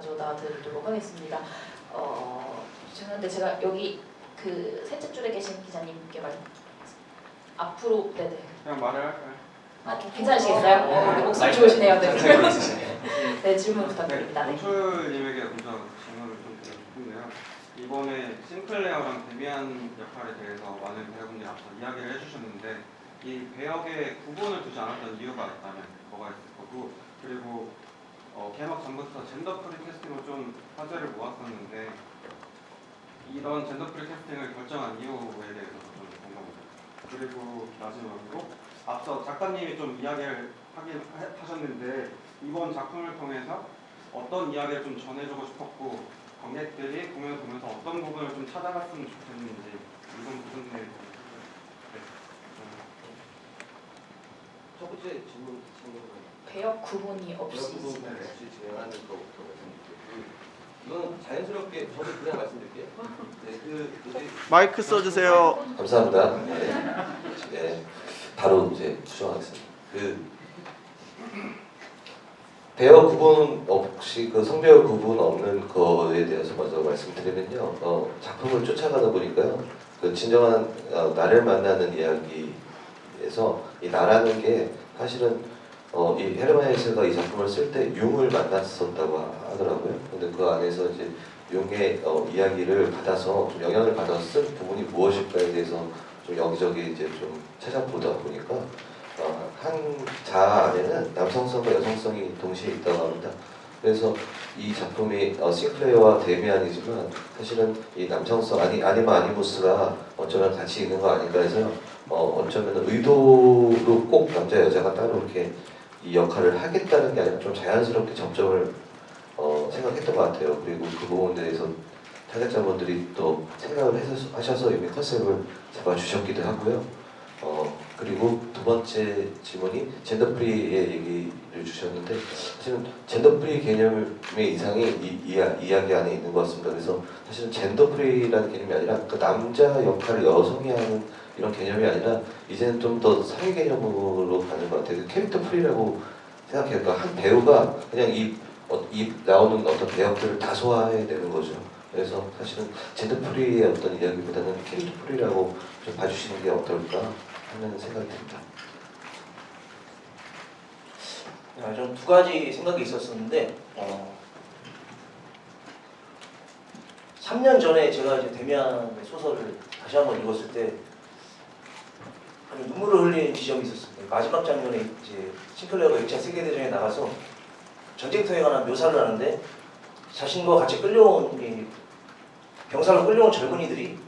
가져다 드리도록 하겠습니다. 어, 죄송한데 제가 여기 그 셋째 줄에 계신 기자님께 말 앞으로 네네 그냥 말을 할까요? 아, 괜찮으시겠어요? 어, 네, 목소리 좋으시네요. 네. 네 질문 부탁드립니다. 네. 원출님에게 먼저 질문을 좀 드리고 싶은데요. 이번에 싱클레어랑 데미안 역할에 대해서 많은 배우분들이 앞서 이야기를 해주셨는데 이 배역에 구분을 두지 않았던 이유가 있다면 뭐가 있을 거고 그리고 어, 개막 전부터 젠더 프리 캐스팅으로 좀 화제를 모았었는데 이런 젠더 프리 캐스팅을 결정한 이유에 대해서 좀 궁금합니다. 그리고 마지막으로 앞서 작가님이 좀 이야기를 하긴 하- 하셨는데 이번 작품을 통해서 어떤 이야기를 좀 전해주고 싶었고 관객들이 공연을 보면서 어떤 부분을 좀 찾아갔으면 좋겠는지 이런 부분에 네. 첫 번째 질문 질문은 배역 구분이 없이 진행하는 것부터 말씀드릴게요. 이건 자연스럽게 저도 그냥 말씀드릴게요. 네, 그 이제 마이크 써주세요. 감사합니다. 네. 네. 바로 이제 수정하겠습니다. 그 배역 구분 없이 그 성배역 구분 없는 거에 대해서 먼저 말씀드리면요. 어, 작품을 쫓아가다 보니까요. 그 진정한 어, 나를 만나는 이야기에서 이 나라는 게 사실은 어, 이 헤르만 헤세가 이 작품을 쓸 때 융을 만났었다고 하더라고요. 근데 그 안에서 이제 융의 어, 이야기를 받아서 좀 영향을 받아서 쓴 부분이 무엇일까에 대해서 좀 여기저기 이제 좀 찾아보다 보니까 어, 한 자아 안에는 남성성과 여성성이 동시에 있다고 합니다. 그래서 이 작품이 어, 싱클레어와 데미안이지만 사실은 이 남성성 아니 아니마 아니무스가 어쩌면 같이 있는 거 아닌가 해서 어, 어쩌면 의도로 꼭 남자 여자가 따로 이렇게 이 역할을 하겠다는 게 아니라 좀 자연스럽게 접점을 어, 생각했던 것 같아요. 그리고 그 부분에 대해서 타격자분들이 또 생각을 해서, 하셔서 이미 컨셉을 잡아주셨기도 하고요. 어, 그리고 두 번째 질문이 젠더 프리의 얘기를 주셨는데 사실은 젠더 프리 개념의 이상이 이, 이, 이야기 안에 있는 것 같습니다. 그래서 사실은 젠더 프리라는 개념이 아니라 그 남자 역할을 여성이 하는 이런 개념이 아니라 이제는 좀 더 사회 개념으로 가는 것 같아요. 그 캐릭터 프리라고 생각해요. 그러니까 한 배우가 그냥 이, 어, 이 나오는 어떤 배역들을 다 소화해야 되는 거죠. 그래서 사실은 젠더 프리의 어떤 이야기보다는 캐릭터 프리라고 좀 봐주시는 게 어떨까 하는 생각이 듭니다. 아, 전두 가지 생각이 있었었는데 어, 3년 전에 제가 이제 데미안의 소설을 다시 한번 읽었을 때 아니, 눈물을 흘리는 지점이 있었습니다. 마지막 장면에 이제 싱클레어가 2차 세계대전에 나가서 전쟁터에 관한 묘사를 하는데 자신과 같이 끌려온 이 병사로 끌려온 젊은이들이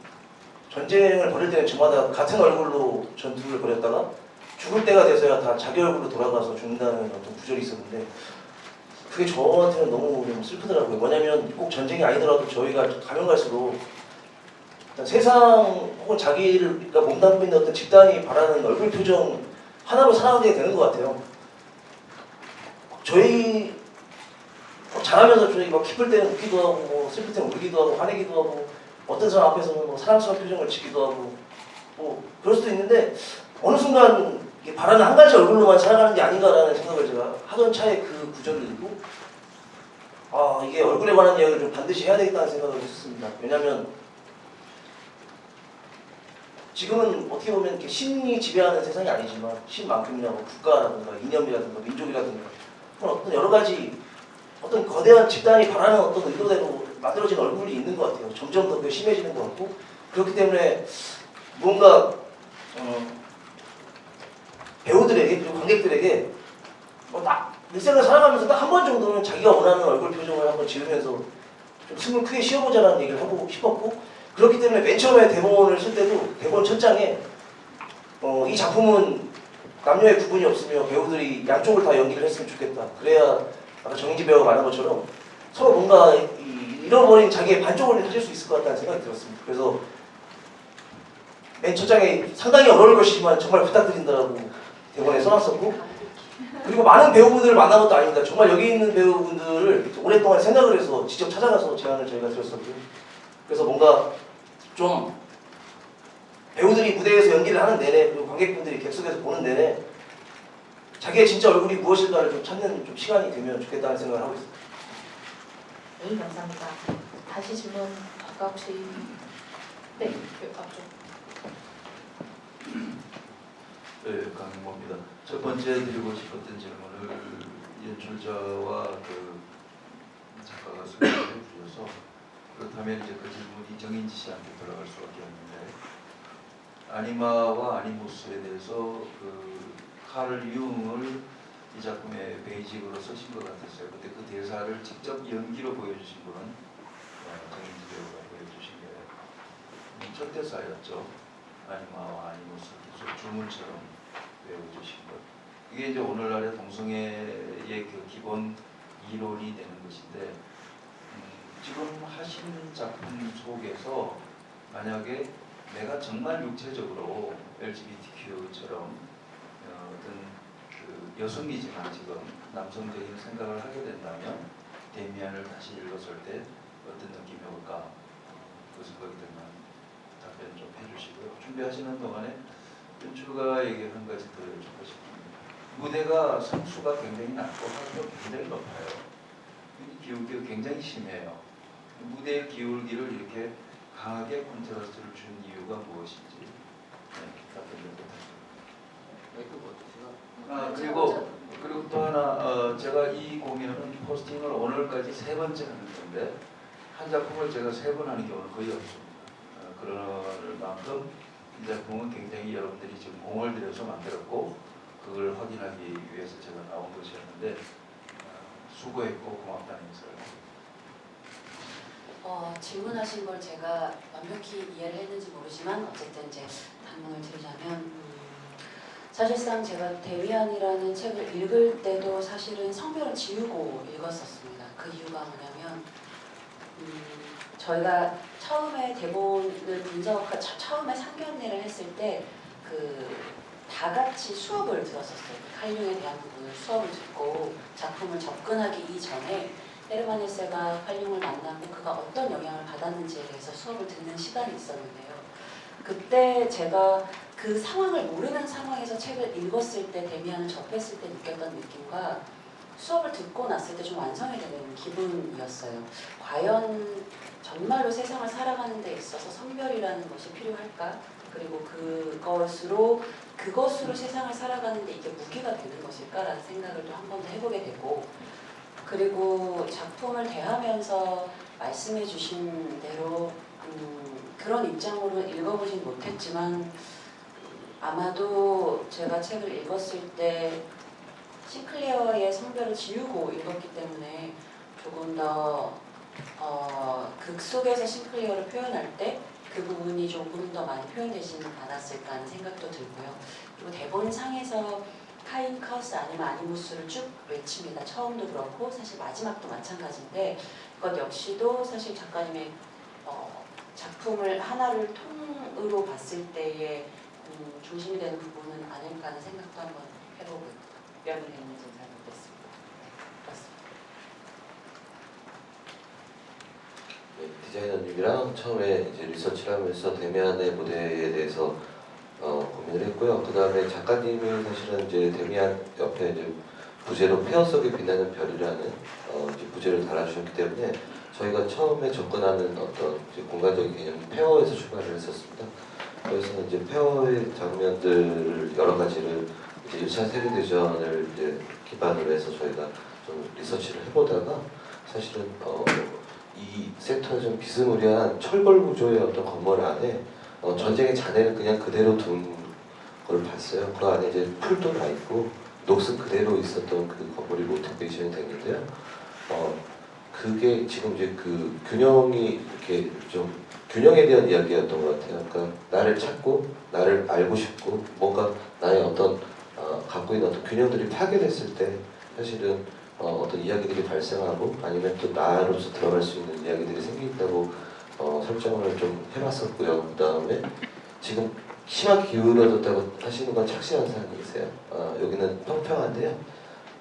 전쟁을 벌일 때는 저마다 같은 얼굴로 전투를 벌였다가 죽을 때가 돼서야 다 자기 얼굴로 돌아가서 죽는다는 어떤 구절이 있었는데 그게 저한테는 너무 좀 슬프더라고요. 뭐냐면 꼭 전쟁이 아니더라도 저희가 가면 갈수록 세상 혹은 자기가 몸담고 있는 어떤 집단이 바라는 얼굴 표정 하나로 살아가게 되는 것 같아요. 저희 잘하면서 저희 막 기쁠 때는 웃기도 하고 뭐 슬플 때는 울기도 하고 화내기도 하고 어떤 사람 앞에서는 뭐 사랑스러운 표정을 짓기도 하고 뭐 그럴 수도 있는데 어느 순간 바라는 한 가지 얼굴로만 살아가는 게 아닌가라는 생각을 제가 하던 차에 그 구절을 읽고 아 이게 얼굴에 관한 이야기를 좀 반드시 해야 되겠다는 생각을 했었습니다. 왜냐하면 지금은 어떻게 보면 이렇게 신이 지배하는 세상이 아니지만 신만큼이나 뭐 국가라든가 이념이라든가 민족이라든가 어떤 여러 가지 어떤 거대한 집단이 바라는 어떤 의도대로 만들어진 얼굴이 있는 것 같아요. 점점 더 심해지는 것 같고 그렇기 때문에 뭔가 어, 배우들에게 그리고 관객들에게 뭐딱 일생을 살아가면서 딱 한 번 정도는 자기가 원하는 얼굴 표정을 한번 지으면서 좀 숨을 크게 쉬어보자는 얘기를 하고 싶었고 그렇기 때문에 맨 처음에 대본을 쓸 때도 대본 첫 장에 어, 이 작품은 남녀의 구분이 없으며 배우들이 양쪽을 다 연기를 했으면 좋겠다. 그래야 아까 정인지 배우가 말한 것처럼 서로 뭔가 이, 잃어버린 자기의 반쪽을 찾을 수 있을 것 같다는 생각이 들었습니다. 그래서 맨 첫 장에 상당히 어려울 것이지만 정말 부탁드린다라고 대본에 써놨었고 그리고 많은 배우분들을 만난 것도 아닙니다. 정말 여기 있는 배우분들을 오랫동안 생각을 해서 직접 찾아가서 제안을 저희가 드렸었고요. 그래서 뭔가 좀 배우들이 무대에서 연기를 하는 내내 그리고 관객분들이 객석에서 보는 내내 자기의 진짜 얼굴이 무엇일까를 좀 찾는 좀 시간이 되면 좋겠다는 생각을 하고 있습니다. 네, 감사합니다. 다시 질문 아까 혹시 네, 그 앞쪽. 네, 강모입니다. 첫 번째 드리고 싶었던 질문을 연출자와 그 작가가 설명해 주셔서 그렇다면 이제 그 질문이 정인지 씨한테 돌아갈 수밖에 없는데 아니마와 아니모스에 대해서 그 카를 융을 이 작품의 베이직으로 쓰신 것 같았어요. 근데 그 대사를 직접 연기로 보여주신 분은 어, 정인지 배우가 보여주신 게 음, 첫 대사였죠. 아니마와 아니모스 계속 주문처럼 배워주신 것. 이게 이제 오늘날의 동성애의 그 기본 이론이 되는 것인데 음, 지금 하시는 작품 속에서 만약에 내가 정말 육체적으로 LGBTQ처럼 어, 어떤 그 여성이지만 지금 남성적인 생각을 하게 된다면 데미안을 다시 읽었을 때 어떤 느낌이 올까 어, 그 생각이 들면 답변 좀 해주시고요. 준비하시는 동안에 연출가에게 한 가지 더 여쭙고 싶습니다. 무대가 성수가 굉장히 낮고 하수가 굉장히 높아요. 이 기울기가 굉장히 심해요. 무대의 기울기를 이렇게 강하게 콘트라스트를 준 이유가 무엇인지 네, 답변 좀 부탁드립니다. 아 그리고 그리고 또 하나 어, 제가 이 공연은 포스팅을 오늘까지 세 번째 하는 건데 한 작품을 제가 세 번 하는 경우는 거의 없습니다. 어, 그럴 만큼 이 작품은 굉장히 여러분들이 지금 공을 들여서 만들었고 그걸 확인하기 위해서 제가 나온 것이었는데 어, 수고했고 고맙다는 인사를 어, 질문하신 걸 제가 완벽히 이해를 했는지 모르지만 어쨌든 이제 답문을 드리자면 음, 사실상 제가 데미안이라는 책을 읽을 때도 사실은 성별을 지우고 읽었었습니다. 그 이유가 뭐냐면 음, 저희가 처음에 대본을 분석, 처- 처음에 상견례를 했을 때 그 다 같이 수업을 들었었어요. 그 칼륨에 대한 부분을 수업을 듣고 작품을 접근하기 이전에 헤르만헬세가 활용을 만나고 그가 어떤 영향을 받았는지에 대해서 수업을 듣는 시간이 있었는데요. 그때 제가 그 상황을 모르는 상황에서 책을 읽었을 때 데미안을 접했을 때 느꼈던 느낌과 수업을 듣고 났을 때 좀 완성이 되는 기분이었어요. 과연 정말로 세상을 살아가는 데 있어서 성별이라는 것이 필요할까? 그리고 그것으로 그것으로 세상을 살아가는 데 이게 무기가 되는 것일까라는 생각을 또 한 번 더 해보게 되고 그리고 작품을 대하면서 말씀해 주신 대로 음, 그런 입장으로 읽어보진 못했지만 아마도 제가 책을 읽었을 때 싱클레어의 성별을 지우고 읽었기 때문에 조금 더 어, 극 속에서 싱클레어를 표현할 때 그 부분이 조금 더 많이 표현되지는 않았을까 하는 생각도 들고요. 그리고 대본상에서 카인, 카우스 아니면 아니무스를 쭉 외칩니다. 처음도 그렇고 사실 마지막도 마찬가지인데 그것 역시도 사실 작가님의 어, 작품을 하나를 통으로 봤을 때의 음, 중심이 되는 부분은 아닐까 하는 생각도 한번 해보고 면을 했는지 잘 모르겠습니다. 네, 그렇습니다. 네, 디자이너님이랑 처음에 이제 리서치를 하면서 데미안의 무대에 대해서 어, 고민을 했고요. 그 다음에 작가님이 사실은 이제 데미안 옆에 이제 부제로 폐허 속에 빛나는 별이라는 어, 부제를 달아주셨기 때문에 저희가 처음에 접근하는 어떤 공간적인 개념이 폐허에서 출발을 했었습니다. 그래서 이제 폐허의 장면들 여러 가지를 이제 1차 세계대전을 이제 기반으로 해서 저희가 좀 리서치를 해보다가 사실은 어, 이 섹터에 좀 비스무리한 철골 구조의 어떤 건물 안에 어, 전쟁의 잔해를 그냥 그대로 둔 걸 봤어요. 그 안에 이제 풀도 나 있고 녹슨 그대로 있었던 그 건물이 모티베이션이 됐는데요. 어, 그게 지금 이제 그 균형이 이렇게 좀 균형에 대한 이야기였던 것 같아요. 그러니까 나를 찾고 나를 알고 싶고 뭔가 나의 어떤 어, 갖고 있는 어떤 균형들이 파괴됐을 때 사실은 어, 어떤 이야기들이 발생하고 아니면 또 나로서 들어갈 수 있는 이야기들이 생긴다고 어, 설정을 좀 해봤었고요. 그 다음에 지금 심하게 기울어졌다고 하시는 건 착시 현상이세요. 어, 여기는 평평한데요.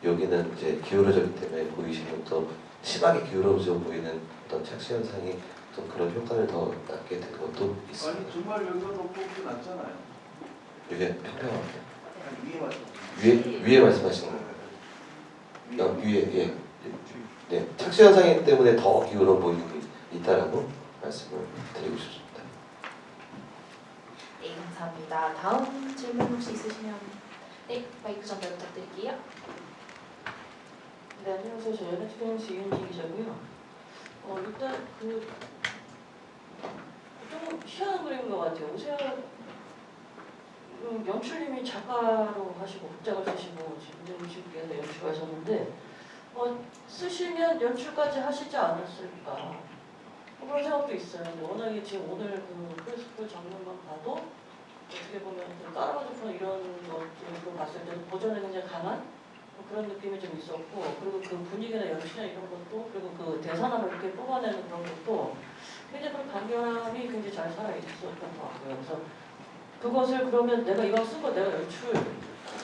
여기는 이제 기울어졌기 때문에 보이시는 또 심하게 기울어져 보이는 어떤 착시 현상이 또 그런 효과를 더 낳게 된 것도 있습니다. 아니 정말 여기가 높고 낮잖아요. 이게 평평합니다. 위에 말씀. 위에 위에 말씀하시는 거. 어, 위에 예. 네, 착시 현상 때문에 더 기울어 보이는 게 있다라고 말씀을 드리고 싶습니다. 네, 감사합니다. 다음 질문 혹시 있으시면 네, 마이크 전달 부탁드릴게요. 네, 안녕하세요. 저 연예특별시 이윤지 기자고요. 어, 일단 그 조금 희한한 그림인 것 같아요. 오세훈 음, 연출님이 작가로 하시고 극작을 쓰시고 지금 씨께서 연출하셨는데 어, 쓰시면 연출까지 하시지 않았을까 뭐 그런 생각도 있어요. 워낙에 지금 오늘 그 프레스풀 장면만 봐도 어떻게 보면 좀 따라가지고 이런 것들을 봤을 때는 버전에 굉장히 강한 뭐 그런 느낌이 좀 있었고 그리고 그 분위기나 연출이나 이런 것도 그리고 그 대사나 이렇게 뽑아내는 그런 것도 굉장히 그런 강렬함이 굉장히 잘 살아 있었던 것 같고요. 그래서 그것을 그러면 내가 이거 쓴거 내가 연출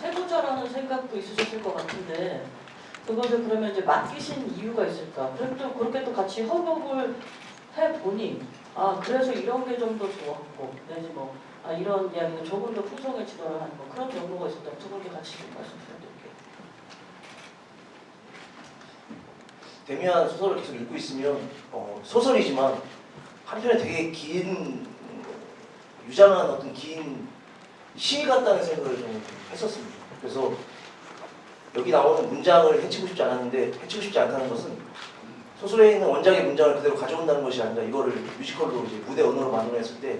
해보자라는 생각도 있으셨을 것 같은데 그것을 그러면 이제 맡기신 이유가 있을까? 또 그렇게 또 같이 협업을 해보니 아 그래서 이런 게 좀 더 좋았고 내지 뭐 아, 이런 이야기가 조금 더 풍성해지더라 하는 뭐 그런 정보가 있었다면 두 분께 같이 좀 말씀 부탁드릴게요. 데미안 소설을 계속 읽고 있으면 어, 소설이지만 한편에 되게 긴 음, 유장한 어떤 긴시 같다는 생각을 좀 했었습니다. 그래서 여기 나오는 문장을 해치고 싶지 않았는데 해치고 싶지 않다는 것은 소설에 있는 원작의 문장을 그대로 가져온다는 것이 아니라 이거를 뮤지컬로 이제 무대 언어로 만들어냈을 때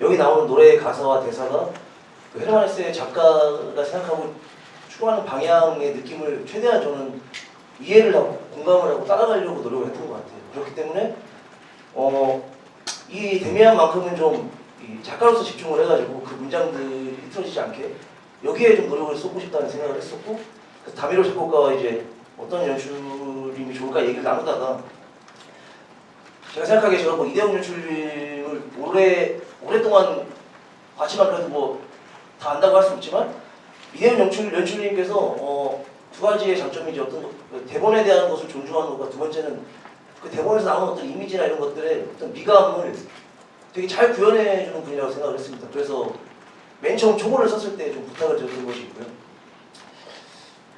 여기 나오는 노래의 가사와 대사가 그 헤르만 헤세의 작가가 생각하고 추구하는 방향의 느낌을 최대한 저는 이해를 하고 공감을 하고 따라가려고 노력을 했던 것 같아요. 그렇기 때문에 어, 이 데미안만큼은 좀이 작가로서 집중을 해가지고 그 문장들이 흐트러지지 않게 여기에 좀 노력을 쏟고 싶다는 생각을 했었고 그래서 다미로 작곡가와 이제 어떤 연출임이 좋을까 얘기를 나누다가 제가 생각하기에 제가 뭐 이대영 연출님을 오래 오랫동안 봤지만 그래도 뭐 다 안다고 할 수 없지만 이대영 연출 연출님께서 어, 두 가지의 장점이 이제 어떤 거- 그 대본에 대한 것을 존중하는 것과 두 번째는 그 대본에서 나오는 어떤 이미지나 이런 것들의 어떤 미감을 되게 잘 구현해주는 분이라고 생각을 했습니다. 그래서 맨 처음 초고를 썼을 때 좀 부탁을 드렸던 것이 있고요.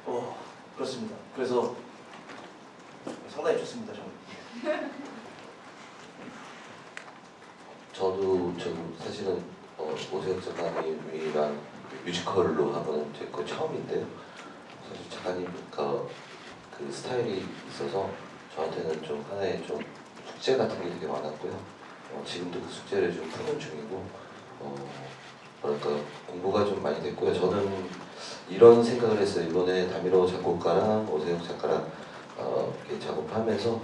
어, 그렇습니다. 그래서 상당히 좋습니다. 저는. 저도 사실은 어, 오세혁 작가님이랑 뮤지컬로 하고는 제거 처음인데요. 사실 작가님 그, 그 스타일이 있어서 저한테는 좀 하나의 좀 숙제 같은 게 되게 많았고요. 어, 지금도 그 숙제를 좀 푸는 중이고 어, 뭐랄까 공부가 좀 많이 됐고요. 저는 이런 생각을 했어요. 이번에 다미로 작곡가랑 오세혁 작가랑 어, 이렇게 작업하면서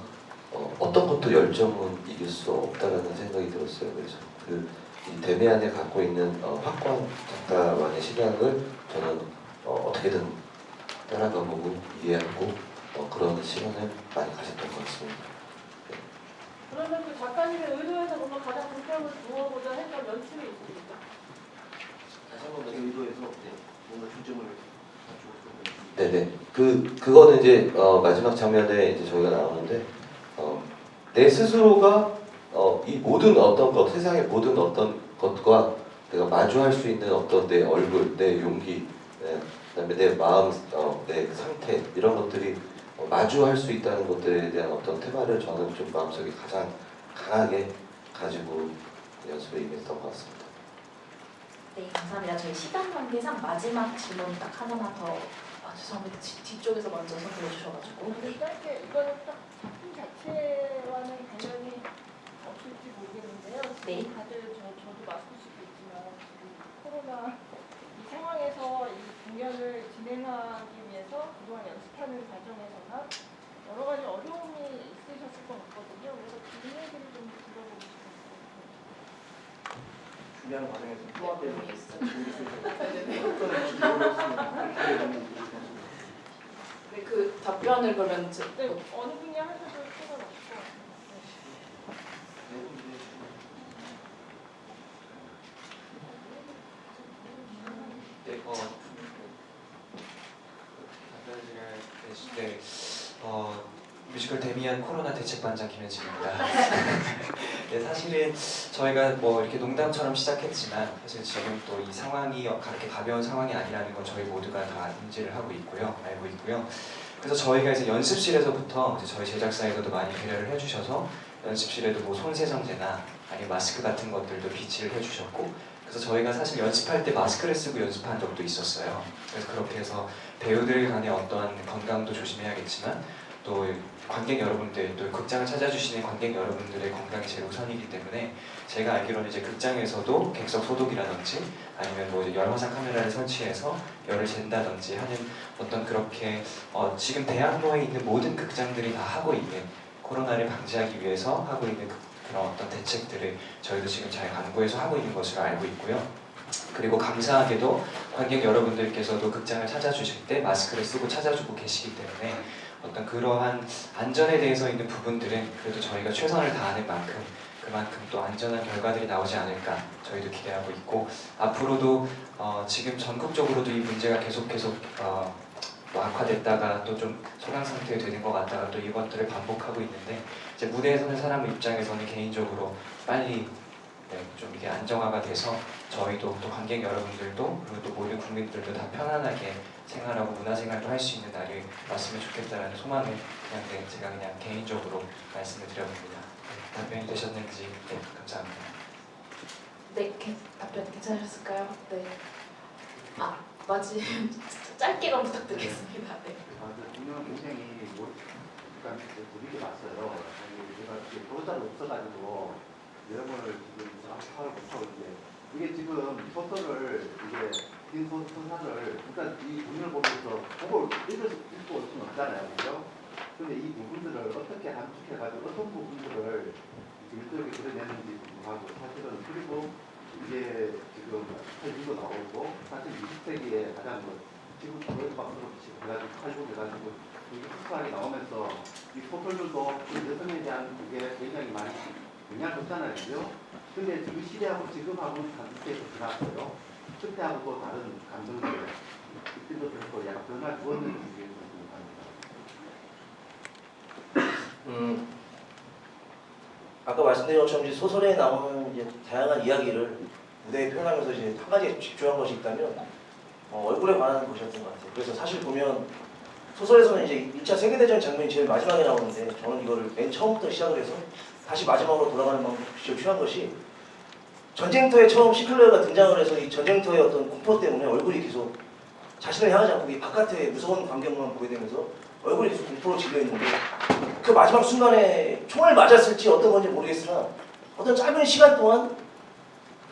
어, 어떤 것도 열정은 이길 수 없다라는 생각이 들었어요. 그래서 그 이 데미안에 갖고 있는 어, 확고한 작가만의 시각을 저는 어, 어떻게든 따라가보고 이해하고 어, 그런 시간을 많이 가졌던 것 같습니다. 그러면 그 작가님의 의도에서 뭔가 가장 불평을 주어보자 했던 연출이 있습니까? 다시 한번 제 의도에서 네, 뭔가 중점을 네네. 그 그거는 이제 어, 마지막 장면에 이제 저희가 나오는데 어, 내 스스로가 어, 이 모든 어떤 것, 세상의 모든 어떤 것과 내가 마주할 수 있는 어떤 내 얼굴, 내 용기, 네, 그다음에 내 마음, 어, 내 상태 이런 것들이 어, 마주할 수 있다는 것들에 대한 어떤 테마를 저는 좀 마음속에 가장 강하게 가지고 연습에 임했던 것 같습니다. 네, 감사합니다. 저희 시간 관계상 마지막 질문 딱 하나만 더. 아, 죄송합니다. 뒤, 뒤쪽에서 먼저 선택해 주셔가지고. 근데 짧게 이거는 딱 작품 자체와는 관련이 없을지 모르겠는데요. 네. 지금 다들 저, 저도 마스크 쓰고 있지만 지금 코로나 이 상황에서 이 공연을 진행하기 위해서 그동안 연습하는 과정에서나 여러 가지 어려움이 있으셨을 것 같거든요. 그래서 그 얘기를 좀 들어보고 싶어요. 준비하는 과정에서 번 어려움이 있어요. 네, 그 답변을 그러면 저, 네, 어느 분이 하셔도 상관없을 것 같아요. 네, 어, 답변을 네, 어, 데미안 코로나 대책반장 김현진입니다. 네, 사실은 저희가 뭐 이렇게 농담처럼 시작했지만 사실 지금 또 이 상황이 그렇게 가벼운 상황이 아니라는 건 저희 모두가 다 인지를 하고 있고요, 알고 있고요. 그래서 저희가 이제 연습실에서부터 이제 저희 제작사에서도 많이 배려를 해주셔서 연습실에도 뭐 손세정제나 아니면 마스크 같은 것들도 비치를 해주셨고 그래서 저희가 사실 연습할 때 마스크를 쓰고 연습한 적도 있었어요. 그래서 그렇게 해서 배우들 간의 어떠한 건강도 조심해야겠지만 또 관객 여러분들 또 극장을 찾아주시는 관객 여러분들의 건강이 제일 우선이기 때문에 제가 알기로는 이제 극장에서도 객석 소독이라든지 아니면 뭐 이제 열 화상 카메라를 설치해서 열을 잰다든지 하는 어떤 그렇게 어 지금 대학로에 있는 모든 극장들이 다 하고 있는 코로나를 방지하기 위해서 하고 있는 그- 그런 어떤 대책들을 저희도 지금 잘 강구해서 하고 있는 것으로 알고 있고요. 그리고 감사하게도 관객 여러분들께서도 극장을 찾아주실 때 마스크를 쓰고 찾아주고 계시기 때문에 어떤 그러한 안전에 대해서 있는 부분들은 그래도 저희가 최선을 다하는 만큼 그만큼 또 안전한 결과들이 나오지 않을까 저희도 기대하고 있고 앞으로도 어, 지금 전국적으로도 이 문제가 계속 계속 어, 또 악화됐다가 또 좀 소강 상태에 되는 것 같다가 또 이것들을 반복하고 있는데 이제 무대에 서는 사람 입장에서는 개인적으로 빨리 네, 좀 이게 안정화가 돼서 저희도 또 관객 여러분들도 그리고 또 모든 국민들도 다 편안하게 생활하고 문화생활도 할 수 있는 날이 왔으면 좋겠다라는 소망을 그냥 네, 제가 그냥 개인적으로 말씀을 드려봅니다. 네, 답변이 되셨는지 네, 감사합니다. 네, 개- 답변 괜찮으셨을까요? 네. 아, 마지 짧게만 부탁드리겠습니다. 네. 아, 인생이 뭐, 그러니까 재밌게 봤어요. 제가 보호자가 없어가지고 여러 번을 지금 압박을 못하고 있는데 이게 지금 소설을 이게 긴 소- 소설을 일단 이 분을 보면서 보고 읽을 수 읽고 올 수는 없잖아요, 그죠? 근데 이 부분들을 어떻게 함축해가지고 어떤 부분들을 밀도하게 그려내는지 궁금하고 사실은 그리고 이게 지금 탈북도 나오고 사실 20세기에 가장 뭐 지금 그것만으로 해가지고 탈북해가지고 이게 흡사하게 나오면서 이 소설들도 그 여성에 대한 그게 굉장히 많이 줬잖아요, 그죠? 근데 그 시대하고 지금하고는 단계에서 지났어요. 그때하고 또 다른 감정들, 그때도 그렇고 약간 변화 주었는지 궁금합니다. 음, 아까 말씀드린 것처럼 이제 소설에 나오는 이제 다양한 이야기를 무대에 표현하면서 이제 한 가지에 집중한 것이 있다면 어, 얼굴에 관한 것이었던 것 같아요. 그래서 사실 보면 소설에서는 이제 2차 세계대전 장면이 제일 마지막에 나오는데 저는 이거를 맨 처음부터 시작을 해서 다시 마지막으로 돌아가는 방법이 제일 필요한 것이 전쟁터에 처음 시클레어가 등장을 해서 이 전쟁터의 어떤 공포 때문에 얼굴이 계속 자신을 향하지 않고 이 바깥의 무서운 광경만 보게 되면서 얼굴이 계속 공포로 질려 있는데 그 마지막 순간에 총을 맞았을지 어떤 건지 모르겠으나 어떤 짧은 시간 동안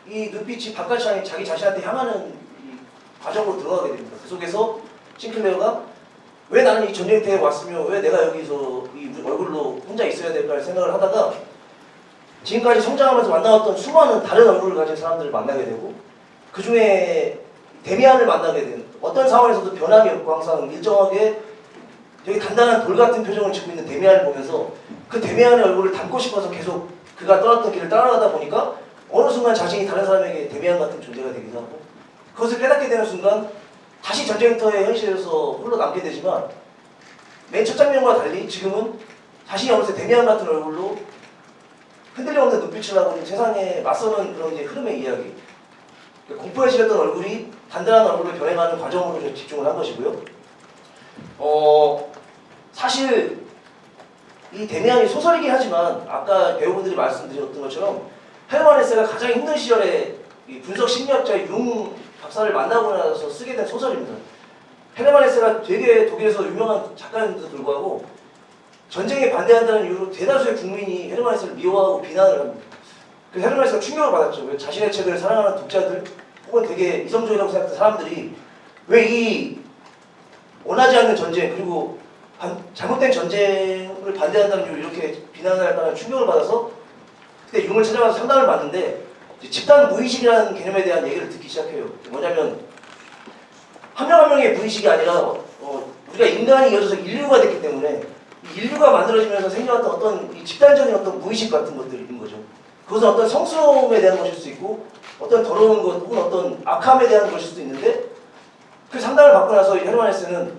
이 눈빛이 바깥이 아닌 자기 자신한테 향하는 이 과정으로 들어가게 됩니다. 그 속에서 싱클레어가 왜 나는 이 전쟁터에 왔으며 왜 내가 여기서 이 얼굴로 혼자 있어야 될까 생각을 하다가 지금까지 성장하면서 만나왔던 수많은 다른 얼굴을 가진 사람들을 만나게 되고 그 중에 데미안을 만나게 된 어떤 상황에서도 변함이 없고 항상 일정하게 되게 단단한 돌 같은 표정을 짓고 있는 데미안을 보면서 그 데미안의 얼굴을 담고 싶어서 계속 그가 떠났던 길을 따라가다 보니까 어느 순간 자신이 다른 사람에게 데미안 같은 존재가 되기도 하고 그것을 깨닫게 되는 순간 다시 전쟁터의 현실에서 홀로 남게 되지만 맨 첫 장면과 달리 지금은 자신이 어느새 데미안 같은 얼굴로 흔들림 없는 눈빛을 하고 세상에 맞서는 그런 이제 흐름의 이야기. 그러니까 공포에 질렸던 얼굴이 단단한 얼굴로 변해가는 과정으로 좀 집중을 한 것이고요. 어 사실 이 데미안이 소설이긴 하지만 아까 배우분들이 말씀드렸던 것처럼 헤르만 헤세가 가장 힘든 시절에 이 분석 심리학자 융 박사를 만나고 나서 쓰게 된 소설입니다. 헤르만 헤세가 되게 독일에서 유명한 작가인데도 불구하고 전쟁에 반대한다는 이유로 대다수의 국민이 헤르만 헤세를 미워하고 비난을 합니다. 그래서 헤르만 헤세가 충격을 받았죠. 왜 자신의 책을 사랑하는 독자들 혹은 되게 이성적이라고 생각했던 사람들이 왜 이 원하지 않는 전쟁 그리고 반- 잘못된 전쟁을 반대한다는 이유로 이렇게 비난을 할까는 충격을 받아서 그때 융을 찾아가서 상담을 받는데 집단 무의식이라는 개념에 대한 얘기를 듣기 시작해요. 뭐냐면 한 명 한 명의 무의식이 아니라 어, 우리가 인간이 이어져서 인류가 됐기 때문에 이 인류가 만들어지면서 생겨났던 어떤 이 집단적인 어떤 무의식 같은 것들인 거죠. 그것은 어떤 성스러움에 대한 것일 수 있고 어떤 더러운 것 혹은 어떤 악함에 대한 것일 수도 있는데 그 상담을 받고 나서 이 헤르만 헤세는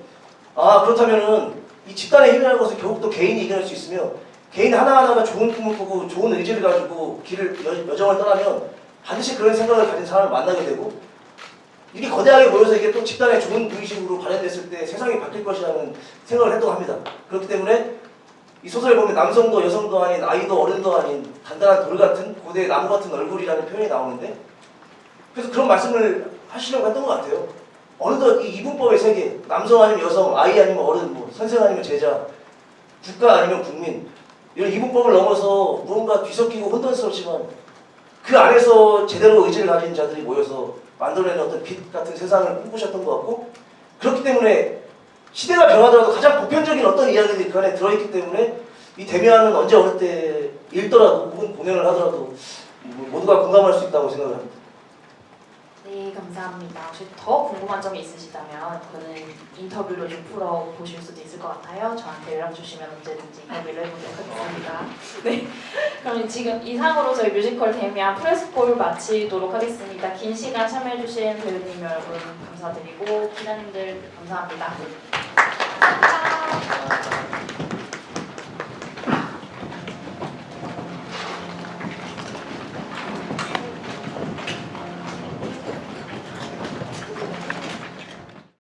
아 그렇다면은 이 집단의 힘이라는 것을 결국 또 개인이 이겨낼 수 있으며 개인 하나하나가 좋은 꿈을 꾸고 좋은 의지를 가지고 길을 여, 여정을 떠나면 반드시 그런 생각을 가진 사람을 만나게 되고 이게 거대하게 모여서 이게 또 집단의 좋은 무의식으로 발현됐을 때 세상이 바뀔 것이라는 생각을 했다고 합니다. 그렇기 때문에 이 소설에 보면 남성도 여성도 아닌 아이도 어른도 아닌 단단한 돌 같은 고대 나무 같은 얼굴이라는 표현이 나오는데 그래서 그런 말씀을 하시려고 했던 것 같아요. 어느덧 이 이분법의 세계, 남성 아니면 여성, 아이 아니면 어른, 뭐 선생 아니면 제자, 국가 아니면 국민 이런 이분법을 넘어서 무언가 뒤섞이고 혼돈스럽지만 그 안에서 제대로 의지를 가진 자들이 모여서 만들어낸 어떤 빛 같은 세상을 꿈꾸셨던 것 같고 그렇기 때문에 시대가 변하더라도 가장 보편적인 어떤 이야기들이 그 안에 들어있기 때문에 이 데미안은 언제 어느 때 읽더라도 혹은 공연을 하더라도 모두가 공감할 수 있다고 생각을 합니다. 네, 감사합니다. 혹시 더 궁금한 점이 있으시다면 그는 인터뷰로 좀 풀어보실 수도 있을 것 같아요. 저한테 연락 주시면 언제든지 인터뷰를 해보도록 하겠습니다. 네, 그럼 지금 이상으로 저희 뮤지컬 데미안 프레스폴 마치도록 하겠습니다. 긴 시간 참여해주신 배우님 여러분 감사드리고 기자님들 감사합니다.